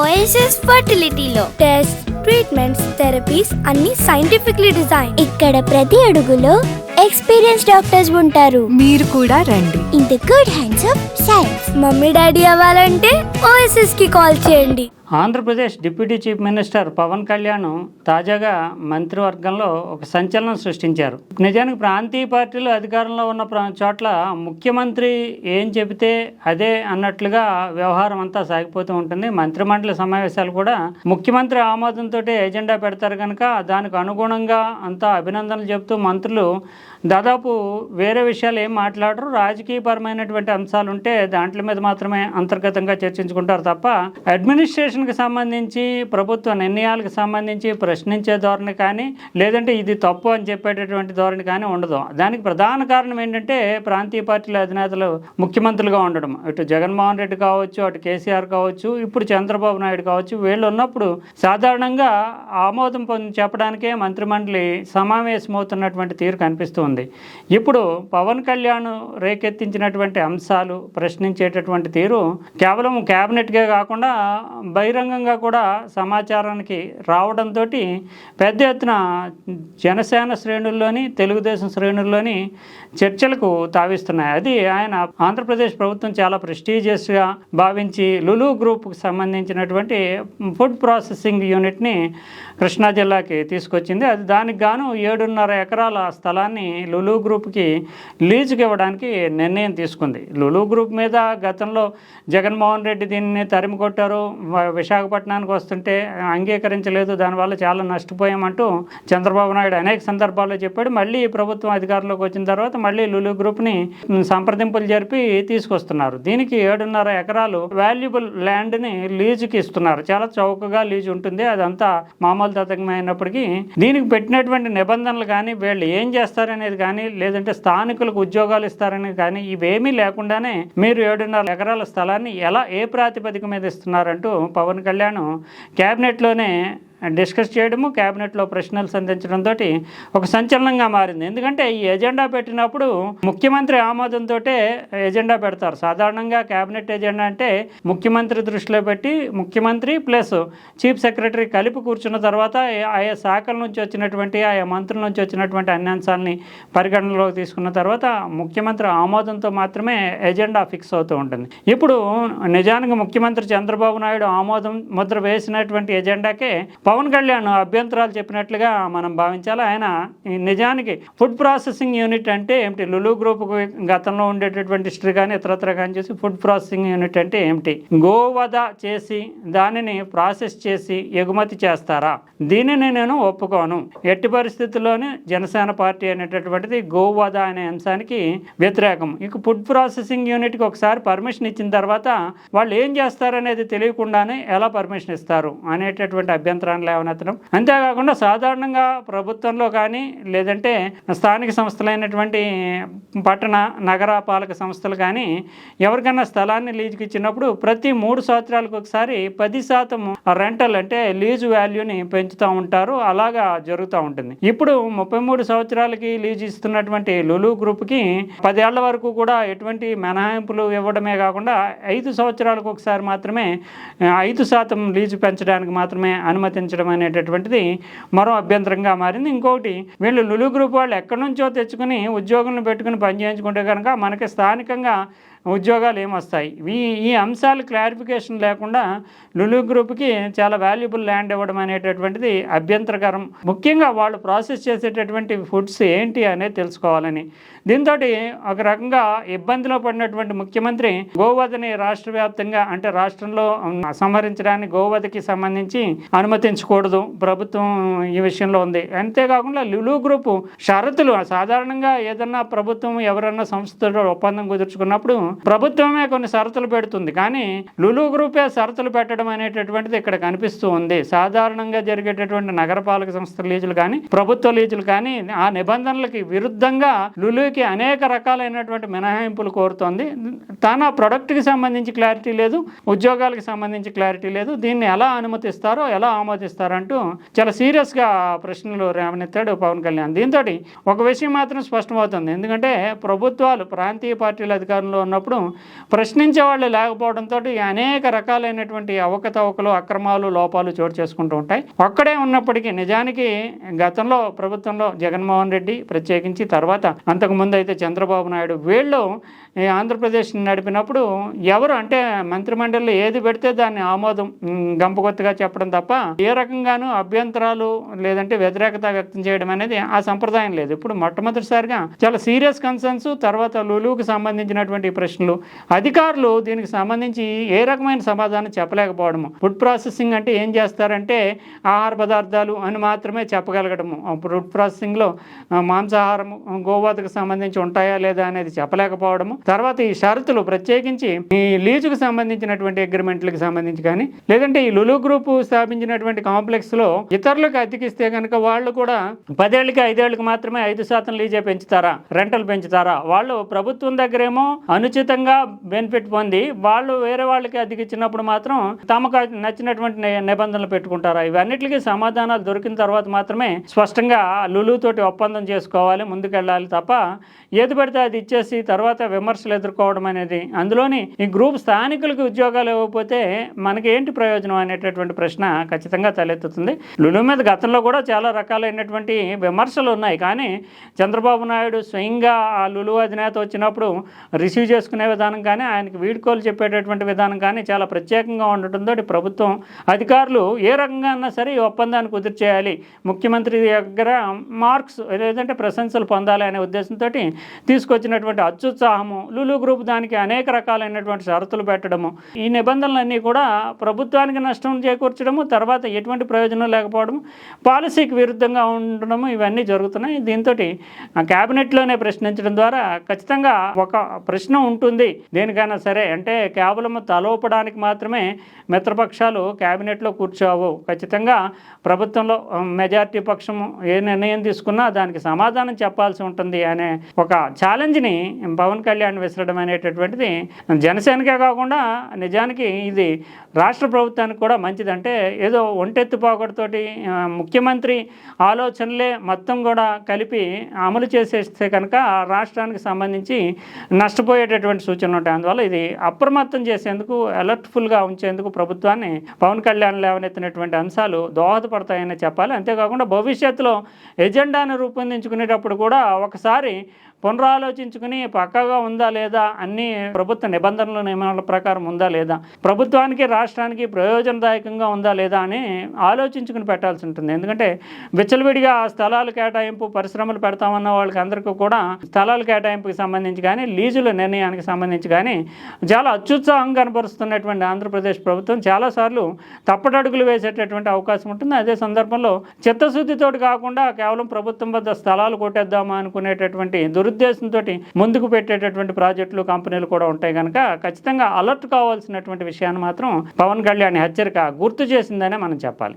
OSS ఫర్టిలిటీలో test treatments therapies అన్ని scientifically design ఇక్కడ ప్రతి అడుగులో ఎక్స్పీరియన్స్ డాక్టర్స్ ఉంటారు. మీరు కూడా రండి. In the good hands of science mummy daddy అవ్వాలంటే ఓఎస్ఎస్కి కాల్ చేయండి. Andhra Pradesh deputy chief minister Pawan Kalyan తాజాగా మంత్రివర్గంలో ఒక సంచలనం సృష్టించారు. నిజానికి ప్రాంతీయ పార్టీలు అధికారంలో ఉన్న ప్రా- చోట్ల ముఖ్యమంత్రి ఏం చెబితే అదే అన్నట్లుగా వ్యవహారం అంతా సాగిపోతూ ఉంటుంది. మంత్రిమండలి సమావేశాలు కూడా ముఖ్యమంత్రి ఆమోదంతో ఎజెండా పెడతారు కనుక దానికి అనుగుణంగా అంతా అభినందనలు చెబుతూ మంత్రులు దాదాపు వేరే విషయాలు ఏం మాట్లాడరు. రాజకీయపరమైనటువంటి అంశాలు ఉంటే దాంట్ల మీద మాత్రమే అంతర్గతంగా చర్చించుకుంటారు తప్ప అడ్మినిస్ట్రేషన్ ఎలక్షన్కి సంబంధించి ప్రభుత్వ నిర్ణయాలకు సంబంధించి ప్రశ్నించే ధోరణి కానీ లేదంటే ఇది తప్పు అని చెప్పేటటువంటి ధోరణి కానీ ఉండదు. దానికి ప్రధాన కారణం ఏంటంటే ప్రాంతీయ పార్టీల అధినేతలు ముఖ్యమంత్రులుగా ఉండడం. ఇటు జగన్మోహన్ రెడ్డి కావచ్చు అటు కేసీఆర్ కావచ్చు ఇప్పుడు చంద్రబాబు నాయుడు కావచ్చు వీళ్ళు ఉన్నప్పుడు సాధారణంగా ఆమోదం పొంది చెప్పడానికే మంత్రిమండలి సమావేశమవుతున్నటువంటి తీరు కనిపిస్తుంది. ఇప్పుడు పవన్ కళ్యాణ్ రేకెత్తించినటువంటి అంశాలు ప్రశ్నించేటటువంటి తీరు కేవలం క్యాబినెట్కే కాకుండా బహిరంగంగా కూడా సమాచారానికి రావడంతో పెద్ద ఎత్తున జనసేన శ్రేణుల్లోని తెలుగుదేశం శ్రేణుల్లోని చర్చలకు తావిస్తున్నాయి. అది ఆయన ఆంధ్రప్రదేశ్ ప్రభుత్వం చాలా ప్రెస్టీజియస్గా భావించి లులు గ్రూప్కి సంబంధించినటువంటి ఫుడ్ ప్రాసెసింగ్ యూనిట్ని కృష్ణా జిల్లాకి తీసుకొచ్చింది. అది దానికి గాను ఏడున్నర ఎకరాల స్థలాన్ని లులు గ్రూప్కి లీజుకి ఇవ్వడానికి నిర్ణయం తీసుకుంది. లులు గ్రూప్ మీద గతంలో జగన్మోహన్ రెడ్డి దీన్ని తరిమి కొట్టారు. విశాఖపట్నానికి వస్తుంటే అంగీకరించలేదు. దానివల్ల చాలా నష్టపోయామంటూ చంద్రబాబు నాయుడు అనేక సందర్భాల్లో చెప్పాడు. మళ్ళీ ప్రభుత్వం అధికారంలోకి వచ్చిన తర్వాత మళ్ళీ లులు గ్రూప్ని సంప్రదింపులు జరిపి తీసుకొస్తున్నారు. దీనికి ఏడున్నర ఎకరాలు వాల్యుబుల్ ల్యాండ్ని లీజుకి ఇస్తున్నారు. చాలా చౌకగా లీజు ఉంటుంది. అదంతా మామూలు తతంగమైనప్పటికీ దీనికి పెట్టినటువంటి నిబంధనలు కానీ వీళ్ళు ఏం చేస్తారనేది కానీ లేదంటే స్థానికులకు ఉద్యోగాలు ఇస్తారనేది కానీ ఇవేమీ లేకుండానే మీరు ఏడున్నర ఎకరాల స్థలాన్ని ఎలా ఏ ప్రాతిపదిక మీద ఇస్తున్నారంటూ పవన్ కళ్యాణ్ క్యాబినెట్లోనే డిస్కస్ చేయడము క్యాబినెట్లో ప్రశ్నలు సంధించడంతో ఒక సంచలనంగా మారింది. ఎందుకంటే ఈ ఎజెండా పెట్టినప్పుడు ముఖ్యమంత్రి ఆమోదంతో ఎజెండా పెడతారు. సాధారణంగా క్యాబినెట్ ఎజెండా అంటే ముఖ్యమంత్రి దృష్టిలో పెట్టి ముఖ్యమంత్రి ప్లస్ చీఫ్ సెక్రటరీ కలిపి కూర్చున్న తర్వాత ఆయా శాఖల నుంచి వచ్చినటువంటి ఆయా మంత్రుల నుంచి వచ్చినటువంటి అన్ని అంశాలని పరిగణనలోకి తీసుకున్న తర్వాత ముఖ్యమంత్రి ఆమోదంతో మాత్రమే ఎజెండా ఫిక్స్ అవుతూ ఉంటుంది. ఇప్పుడు నిజానికి ముఖ్యమంత్రి చంద్రబాబు నాయుడు ఆమోదం ముద్ర వేసినటువంటి ఎజెండాకే పవన్ కళ్యాణ్ అభ్యంతరాలు చెప్పినట్లుగా మనం భావించాలి? ఆయన నిజానికి ఫుడ్ ప్రాసెసింగ్ యూనిట్ అంటే ఏమిటి? లులు గ్రూప్ గతంలో ఉండేటటువంటి హిస్టరీ కానీ ఇతరత్ర కానీ చేసి ఫుడ్ ప్రాసెసింగ్ యూనిట్ అంటే ఏమిటి? గోవధ చేసి దానిని ప్రాసెస్ చేసి ఎగుమతి చేస్తారా? దీనిని నేను ఒప్పుకోను. ఎట్టి పరిస్థితుల్లోనే జనసేన పార్టీ అనేటటువంటిది గోవధ అనే అంశానికి వ్యతిరేకం. ఇక ఫుడ్ ప్రాసెసింగ్ యూనిట్కి ఒకసారి పర్మిషన్ ఇచ్చిన తర్వాత వాళ్ళు ఏం చేస్తారనేది తెలియకుండానే ఎలా పర్మిషన్ ఇస్తారు అనేటటువంటి అభ్యంతరాన్ని లేవనెత్తడం అంతేకాకుండా సాధారణంగా ప్రభుత్వంలో కానీ లేదంటే స్థానిక సంస్థలైనటువంటి పట్టణ నగర పాలక సంస్థలు కానీ ఎవరికైనా స్థలాన్ని లీజుకి ఇచ్చినప్పుడు ప్రతి మూడు సంవత్సరాలకు ఒకసారి పది శాతం రెంటల్ అంటే లీజు వాల్యూని పెంచుతూ ఉంటారు. అలాగా జరుగుతూ ఉంటుంది. ఇప్పుడు ముప్పై మూడు సంవత్సరాలకి లీజు ఇస్తున్నటువంటి లులు గ్రూప్కి పదేళ్ళ వరకు కూడా ఎటువంటి మినహాయింపులు ఇవ్వడమే కాకుండా ఐదు సంవత్సరాలకు ఒకసారి మాత్రమే ఐదు శాతం లీజు పెంచడానికి మాత్రమే అనుమతించడం అనేటటువంటిది మరో అభ్యంతరంగా మారింది. ఇంకొకటి వీళ్ళు లులు గ్రూప్ వాళ్ళు ఎక్కడి నుంచో తెచ్చుకుని ఉద్యోగులను పెట్టుకుని పనిచేయించుకుంటే కనుక మనకి స్థానికంగా ఉద్యోగాలు ఏమొస్తాయి ఈ ఈ అంశాలు క్లారిఫికేషన్ లేకుండా లులు గ్రూప్కి చాలా వాల్యుబుల్ ల్యాండ్ ఇవ్వడం అనేటటువంటిది అభ్యంతరకరం. ముఖ్యంగా వాళ్ళు ప్రాసెస్ చేసేటటువంటి ఫుడ్స్ ఏంటి అనేది తెలుసుకోవాలని. దీంతో ఒక రకంగా ఇబ్బందిలో పడినటువంటి ముఖ్యమంత్రి గోవధని రాష్ట్ర వ్యాప్తంగా అంటే రాష్ట్రంలో సంహరించడానికి గోవధకి సంబంధించి అనుమతించకూడదు ప్రభుత్వం ఈ విషయంలో ఉంది. అంతేకాకుండా లులు గ్రూప్ షరతులు సాధారణంగా ఏదన్నా ప్రభుత్వం ఎవరన్నా సంస్థతో ఒప్పందం కుదుర్చుకున్నప్పుడు ప్రభుత్వమే కొన్ని షరతులు పెడుతుంది. కానీ లులు గ్రూపే షరతులు పెట్టడం అనేటటువంటిది ఇక్కడ కనిపిస్తూ ఉంది. సాధారణంగా జరిగేటటువంటి నగరపాలక సంస్థల లీజులు కానీ ప్రభుత్వ లీజులు కానీ ఆ నిబంధనలకి విరుద్ధంగా లులుకి అనేక రకాలైనటువంటి మినహాయింపులు కోరుతోంది. తన ప్రొడక్ట్కి సంబంధించి క్లారిటీ లేదు ఉద్యోగాలకు సంబంధించి క్లారిటీ లేదు. దీన్ని ఎలా అనుమతిస్తారో ఎలా ఆరాధిస్తారంటూ చాలా సీరియస్గా ప్రశ్నలు రేవనెత్తాడు పవన్ కళ్యాణ్. దీంతో ఒక విషయం మాత్రం స్పష్టమవుతుంది. ఎందుకంటే ప్రభుత్వాలు ప్రాంతీయ పార్టీల అధికారంలో ఉన్నప్పుడు ప్రశ్నించే వాళ్ళు లేకపోవడంతో అనేక రకాలైనటువంటి అవకతవకలు అక్రమాలు లోపాలు చోటు చేసుకుంటూ ఉంటాయి. ఒక్కడే ఉన్నప్పటికీ నిజానికి గతంలో ప్రభుత్వంలో జగన్మోహన్ రెడ్డి ప్రత్యేకించి తర్వాత అంతకుముందు అయితే చంద్రబాబు నాయుడు వీళ్ళు ఆంధ్రప్రదేశ్ నడిపినప్పుడు ఎవరు అంటే మంత్రిమండలిలో ఏది పెడితే దాన్ని ఆమోదం గంపగొత్తుగా చెప్పడం తప్ప ఏ రకంగానూ అభ్యంతరాలు లేదంటే వ్యతిరేకత వ్యక్తం చేయడం అనేది ఆ సంప్రదాయం లేదు. ఇప్పుడు మొట్టమొదటిసారిగా చాలా సీరియస్ కన్సర్న్స్ తర్వాత లులువుకి సంబంధించినటువంటి ప్రశ్నలు అధికారులు దీనికి సంబంధించి ఏ రకమైన సమాధానం చెప్పలేకపోవడము. ఫుడ్ ప్రాసెసింగ్ అంటే ఏం చేస్తారంటే ఆహార పదార్థాలు అని మాత్రమే చెప్పగలగడము. ఫుడ్ ప్రాసెసింగ్లో మాంసాహారము మాంసాహారం గోవాతకు సంబంధించి ఉంటాయా లేదా అనేది చెప్పలేకపోవడము. తర్వాత ఈ షరతులు ప్రత్యేకించి ఈ లీజుకు సంబంధించినటువంటి అగ్రిమెంట్లకు సంబంధించి కానీ లేదంటే ఈ లులు గ్రూప్ స్థాపించినటువంటి కాంప్లెక్స్లో ఇతరులకు అతికిస్తే కనుక వాళ్ళు కూడా పదేళ్ళకి ఐదేళ్ళకి మాత్రమే ఐదు శాతం లీజే పెంచుతారా? రెంటలు పెంచుతారా? వాళ్ళు ప్రభుత్వం దగ్గరేమో అనుచితంగా బెనిఫిట్ పొంది వాళ్ళు వేరే వాళ్ళకి అతికిచ్చినప్పుడు మాత్రం తమకు నచ్చినటువంటి నిబంధనలు పెట్టుకుంటారా? ఇవన్నిటికీ సమాధానాలు దొరికిన తర్వాత మాత్రమే స్పష్టంగా లులు తోటి ఒప్పందం చేసుకోవాలి ముందుకెళ్ళాలి తప్ప ఏది పడితే అది ఇచ్చేసి తర్వాత విమర్శలు ఎదుర్కోవడం అనేది అందులోని ఈ గ్రూప్ స్థానికులకు ఉద్యోగాలు ఇవ్వకపోతే మనకి ఏంటి ప్రయోజనం అనేటటువంటి ప్రశ్న ఖచ్చితంగా తలెత్తుతుంది. లులు మీద గతంలో కూడా చాలా రకాలైనటువంటి విమర్శలు ఉన్నాయి. కానీ చంద్రబాబు నాయుడు స్వయంగా ఆ లులు అధినేత వచ్చినప్పుడు రిసీవ్ చేసుకునే విధానం కానీ ఆయనకి వీడ్కోలు చెప్పేటటువంటి విధానం కానీ చాలా ప్రత్యేకంగా ఉండటంతో ప్రభుత్వం అధికారులు ఏ రకంగా అన్నా సరే ఈ ఒప్పందాన్ని కుదిర్చేయాలి. ముఖ్యమంత్రి దగ్గర మార్క్స్ లేదంటే ప్రశంసలు పొందాలి అనే ఉద్దేశంతో తీసుకొచ్చినటువంటి అత్యుత్సాహము లులు గ్రూప్ దానికి అనేక రకాలైనటువంటి షరతులు పెట్టడము ఈ నిబంధనలన్నీ కూడా ప్రభుత్వానికి నష్టం చేకూర్చడము తర్వాత ఎటువంటి ప్రయోజనం లేకపోవడం పాలసీకి విరుద్ధంగా ఉండడం ఇవన్నీ జరుగుతున్నాయి. దీంతో క్యాబినెట్లోనే ప్రశ్నించడం ద్వారా ఖచ్చితంగా ఒక ప్రశ్న ఉంటుంది. దేనికైనా సరే అంటే కేవలం తలోపడానికి మాత్రమే మిత్రపక్షాలు క్యాబినెట్లో కూర్చోవు. ఖచ్చితంగా ప్రభుత్వంలో మెజార్టీ పక్షం పక్షము ఏ నిర్ణయం తీసుకున్నా దానికి సమాధానం చెప్పాల్సి ఉంటుంది అనే ఒక ఛాలెంజ్ని పవన్ కళ్యాణ్ విసరడం అనేటటువంటిది జనసేనకే కాకుండా నిజానికి ఇది రాష్ట్ర ప్రభుత్వానికి కూడా మంచిది అంటే ఏదో ఒంటెత్తు ముఖ్యమంత్రి ఆలోచనలే మొత్తం కూడా కలిపి అమలు చేసేస్తే కనుక ఆ రాష్ట్రానికి సంబంధించి నష్టపోయేటటువంటి సూచనలు ఉంటాయి. అందువల్ల ఇది అప్రమత్తం చేసేందుకు అలర్ట్ఫుల్గా ఉంచేందుకు ప్రభుత్వాన్ని పవన్ కళ్యాణ్ లేవనెత్తినటువంటి అంశాలు దోహదపడతాయని చెప్పాలి. అంతేకాకుండా భవిష్యత్తులో ఎజెండాను రూపొందించుకునేటప్పుడు కూడా ఒకసారి పునరాలోచించుకుని పక్కగా ఉందా లేదా అన్ని ప్రభుత్వ నిబంధనల నియమాల ప్రకారం ఉందా లేదా? ప్రభుత్వానికి రాష్ట్రానికి ప్రయోజనదాయకంగా ఉందా లేదా అని ఆలోచించుకుని పెట్టాల్సి ఉంటుంది. ఎందుకంటే విచ్చలవిడిగా ఆ స్థలాలు కేటాయింపు పరిశ్రమలు పెడతామన్న వాళ్ళకి అందరికీ కూడా స్థలాల కేటాయింపుకి సంబంధించి కానీ లీజుల నిర్ణయానికి సంబంధించి కానీ చాలా అత్యుత్సాహం కనపరుస్తున్నటువంటి ఆంధ్రప్రదేశ్ ప్రభుత్వం చాలాసార్లు తప్పటడుగులు వేసేటటువంటి అవకాశం ఉంటుంది. అదే సందర్భంలో చిత్తశుద్ధితోటి కాకుండా కేవలం ప్రభుత్వం వద్ద స్థలాలు కొట్టేద్దామా అనుకునేటటువంటి దురుద్దేశంతో ముందుకు పెట్టేటటువంటి ప్రాజెక్టులు కంపెనీలు కూడా ఉంటాయి కనుక ఖచ్చితంగా అలర్ట్ కావాల్సినటువంటి విషయాన్ని మాత్రం పవన్ కళ్యాణ్ హెచ్చరిక గుర్తు చేసిందనే మనం చెప్పాలి.